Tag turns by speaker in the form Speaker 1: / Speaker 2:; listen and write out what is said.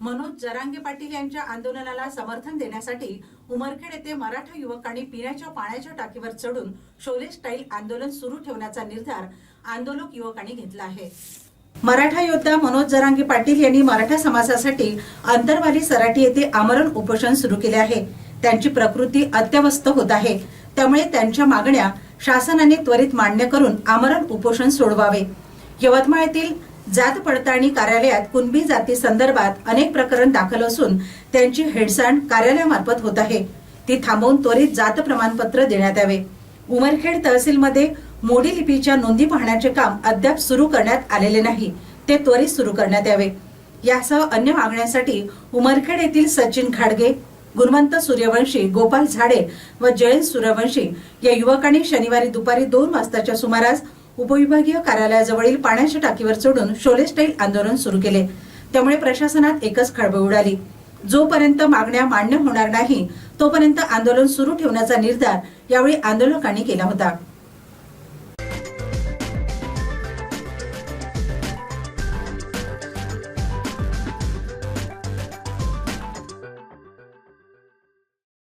Speaker 1: मनोज जरांगे पाटील यांच्या आंदोलनाला समर्थन देण्यासाठी उमरखेड येथे मराठा युवकांनी पिण्याच्या पाण्याच्या टाकीवर चढून शोले स्टाईल आंदोलन सुरू ठेवण्याचा निर्धार आंदोलक युवकांनी घेतला आहे. मराठा योद्धा मनोज जरांगे पाटील यांनी मराठा समाजासाठी अंतरवाली सराटी येथे आमरण उपोषण सुरू केले आहे. त्यांची प्रकृती अत्यवस्थ होत आहे. त्यामुळे त्यांच्या मागण्या शासनाने त्वरित मान्य करून आमरण उपोषण सोडवावे. यवतमाळ येथील जात पडताळणी कार्यालयात कुणबी जाती संदर्भात अनेक प्रकरण दाखल असून त्यांची हेडसांड कार्यालयामार्फत होत आहे. ती थांबवून त्वरित जात प्रमाणपत्र देण्यात यावे. उमरखेड तहसीलमध्ये मोडी लिपीच्या नोंदी पाहण्याचे काम अद्याप सुरू करण्यात आलेले नाही. ते त्वरित सुरू करण्यात यावे. यासह अन्य मागण्यांसाठी उमरखेड येथील सचिन खाडगे गुणवंत सूर्यवंशी गोपाल झाडे व जयंत सूर्यवंशी या युवकांनी शनिवारी दुपारी दोन वाजताच्या सुमारास उपविभागीय कार्यालयाजवळील पाण्याच्या टाकीवर चढून शोले स्टाईल आंदोलन सुरू केले. त्यामुळे प्रशासनात एकच खळबळ उडाली. जोपर्यंत मागण्या मान्य होणार नाही तोपर्यंत आंदोलन सुरू ठेवण्याचा निर्धार यावेळी आंदोलकांनी केला होता.